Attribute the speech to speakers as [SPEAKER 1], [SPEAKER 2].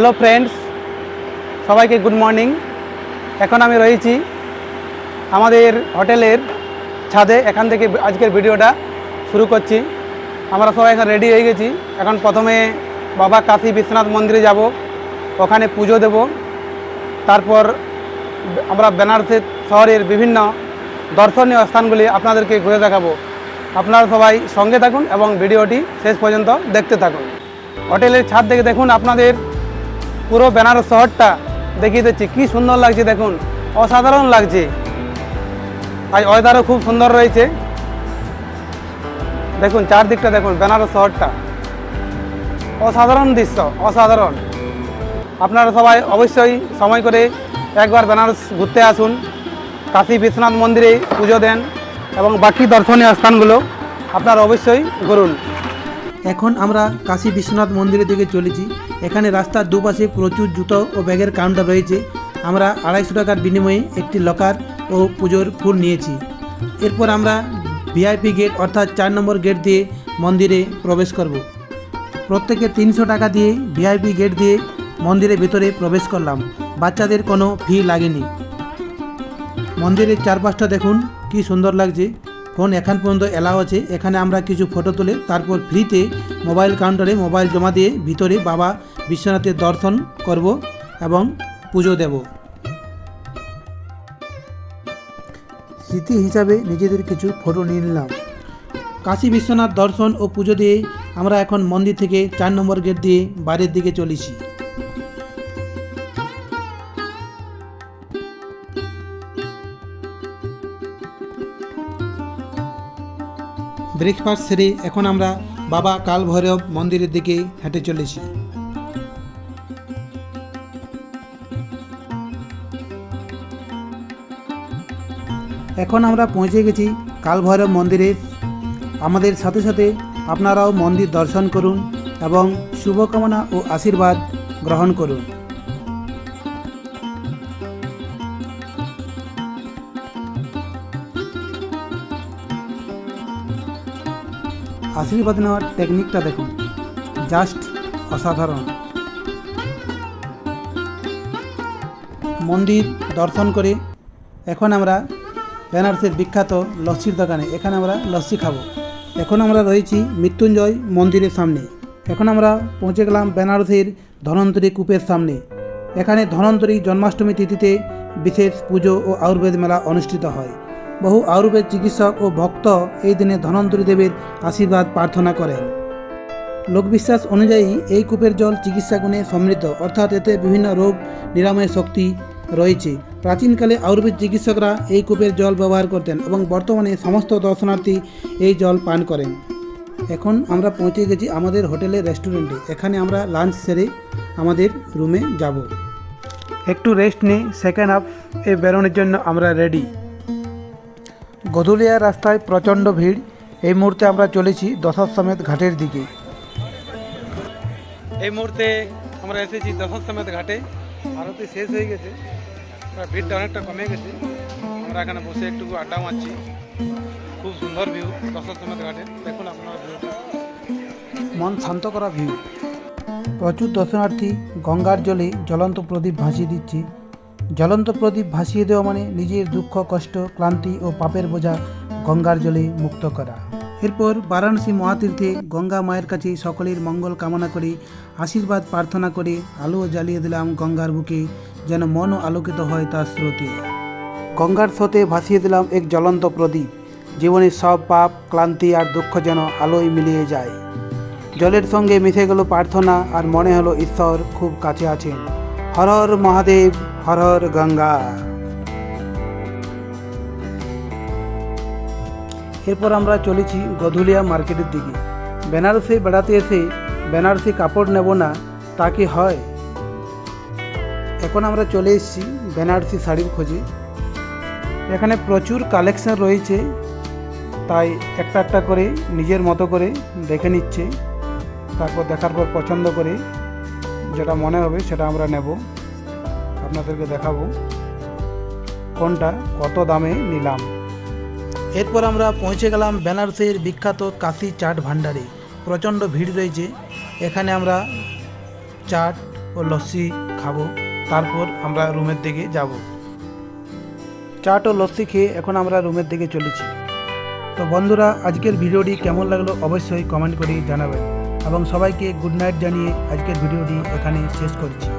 [SPEAKER 1] Hello friends সবাইকে good morning এখন আমি রয়েছি আমাদের হোটেলের ছাদে। এখান থেকে আজকের ভিডিওটা শুরু করছি। আমরা সবাই এখন রেডি হয়ে গেছি। এখন প্রথমে বাবা কাশী বিশ্বনাথ মন্দিরে যাব। ওখানে পুজো দেব। তারপর আমরা বেনারসি শহরের বিভিন্ন দর্শনীয় স্থানগুলি আপনাদেরকে ঘুরে দেখাবো। আপনারা সবাই সঙ্গে থাকুন এবং ভিডিওটি শেষ পর্যন্ত দেখতে থাকুন। হোটেলের ছাদ থেকে দেখুন আপনাদের পুরো বেনারস শহরটা দেখিয়ে দিচ্ছি। কী সুন্দর লাগছে দেখুন। অসাধারণ লাগছে। আজ ওয়েদারও খুব সুন্দর রয়েছে। দেখুন, চারদিকটা দেখুন বেনারস শহরটা। অসাধারণ দৃশ্য, অসাধারণ। আপনারা সবাই অবশ্যই সময় করে একবার বেনারস ঘুরতে আসুন। কাশী বিশ্বনাথ মন্দিরে পুজো দেন এবং বাকি দর্শনীয় স্থানগুলো আপনারা অবশ্যই ঘুরুন। এখন আমরা কাশী বিশ্বনাথ মন্দিরের দিকে চলেছি। এখানে রাস্তার দুপাশে প্রচুর জুতো ও ব্যাগের কাউন্টার রয়েছে। আমরা আড়াইশো টাকার বিনিময়ে একটি লকার ও পুজোর ফুল নিয়েছি। এরপর আমরা ভিআইপি গেট অর্থাৎ চার নম্বর গেট দিয়ে মন্দিরে প্রবেশ করব। প্রত্যেকে তিনশো টাকা দিয়ে ভিআইপি গেট দিয়ে মন্দিরের ভেতরে প্রবেশ করলাম। বাচ্চাদের কোনো ফি লাগেনি। মন্দিরের চারপাশটা দেখুন, কি সুন্দর লাগছে। ফোন এখন পর্যন্ত এলাও আছে। এখানে আমরা কিছু ফটো তুলে তারপর ফ্রিতে মোবাইল কাউন্টারে মোবাইল জমা দিয়ে ভিতরে বাবা বিশ্বনাথের দর্শন করব এবং পুজো দেব। স্মৃতি হিসাবে নিজেদের কিছু ফটো নিয়ে নিলাম। কাশী বিশ্বনাথ দর্শন ও পুজো দিয়ে আমরা এখন মন্দির থেকে চার নম্বর গেট দিয়ে বাইরের দিকে চলেছি। ব্রেকফাস্ট সেরে এখন আমরা বাবা কাল ভৈরব মন্দিরের দিকে হেঁটে চলেছি। এখন আমরা পৌঁছে গেছি কাল ভৈরব মন্দিরে। আমাদের সাথে সাথে আপনারাও মন্দির দর্শন করুন এবং শুভকামনা ও আশীর্বাদ গ্রহণ করুন। আশীর্বাদ নেওয়ার টেকনিকটা দেখুন। জাস্ট অসাধারণ। মন্দির দর্শন করে এখন আমরা বেনারসের বিখ্যাত লস্যির দোকানে, এখানে আমরা লস্যি খাব। এখন আমরা রয়েছি মৃত্যুঞ্জয় মন্দিরের সামনে। এখন আমরা পৌঁছে গেলাম বেনারসের ধনন্তরী কূপের সামনে। এখানে ধনন্তরী জন্মাষ্টমী তিথিতে বিশেষ পুজো ও আয়ুর্বেদ মেলা অনুষ্ঠিত হয়। বহু আয়ুর্বেদ চিকিৎসক ও ভক্ত এই দিনে ধনন্তরী দেবীর আশীর্বাদ প্রার্থনা করেন। লোকবিশ্বাস অনুযায়ী এই কূপের জল চিকিৎসা গুণে সমৃদ্ধ, অর্থাৎ এতে বিভিন্ন রোগ নিরাময়ের শক্তি রয়েছে। প্রাচীনকালে আয়ুর্বেদ চিকিৎসকরা এই কূপের জল ব্যবহার করতেন এবং বর্তমানে সমস্ত দর্শনার্থী এই জল পান করেন। এখন আমরা পৌঁছে গেছি আমাদের হোটেলের রেস্টুরেন্টে। এখানে আমরা লাঞ্চ সেরে আমাদের রুমে যাব। একটু রেস্ট নিয়ে সেকেন্ড হাফ এ বেরোনোর জন্য আমরা রেডি। গধুলিয়া রাস্তায় প্রচণ্ড ভিড়। এই মুহূর্তে আমরা চলেছি দশাশ্বমেধ ঘাটের দিকে। এই মুহূর্তে আমরা এসেছি দশাশ্বমেধ ঘাটে। ভারতে শেষ হয়ে গেছে। ভিড়টা অনেকটা কমে গেছে। আমরা এখানে বসে একটু আড্ডা মারছি। খুব সুন্দর ভিউ দশাশ্বমেধ ঘাটে। দেখুন আপনারা মন শান্ত করা ভিউ। প্রচুর দর্শনার্থী গঙ্গার জলে জ্বলন্ত প্রদীপ ভাসিয়ে দিচ্ছে। জ্বলন্ত প্রদীপ ভাসিয়ে দেওয়া মানে নিজের দুঃখ, কষ্ট, ক্লান্তি ও পাপের বোঝা গঙ্গার জলে মুক্ত করা। এরপর বারাণসী মহাতীর্থে গঙ্গা মায়ের কাছে সকলের মঙ্গল কামনা করে, আশীর্বাদ প্রার্থনা করে আলো জ্বালিয়ে দিলাম গঙ্গার বুকে, যেন মনও আলোকিত হয় তার স্রোতে। গঙ্গার স্রোতে ভাসিয়ে দিলাম এক জ্বলন্ত প্রদীপ জীবনের সব পাপ, ক্লান্তি আর দুঃখ যেন আলোয় মিলিয়ে যায়। জলের সঙ্গে মিশে গেল প্রার্থনা আর মনে হলো ঈশ্বর খুব কাছে আছেন। হর হর মহাদেব হর গঙ্গা। এরপর আমরা চলেছি গধুলিয়া মার্কেটের দিকে। বেনারসে বেড়াতে এসে বেনারসি কাপড় নেব না, তা কি হয়? এখন আমরা চলে এসেছি বেনারসি শাড়ির খোঁজে। এখানে প্রচুর কালেকশন রয়েছে, তাই একটা একটা করে নিজের মতো করে দেখে নিচ্ছে, তারপর দেখার পর পছন্দ করে যেটা মনে হবে সেটা আমরা নেব। আপনাদেরকে দেখাবো কোনটা, কত দামে নিলাম। এরপর আমরা পৌঁছে গেলাম বেনারসের বিখ্যাত কাশি চাট ভান্ডারে প্রচণ্ড ভিড় রয়েছে। এখানে আমরা চাট ও লস্যি খাব। তারপর আমরা রুমের দিকে যাব। চাট ও লস্যি খেয়ে এখন আমরা রুমের দিকে চলেছি। তো বন্ধুরা, আজকের ভিডিওটি কেমন লাগল অবশ্যই কমেন্ট করে জানাবেন। এবং সবাইকে গুড নাইট জানিয়ে আজকের ভিডিওটি এখানে শেষ করছি।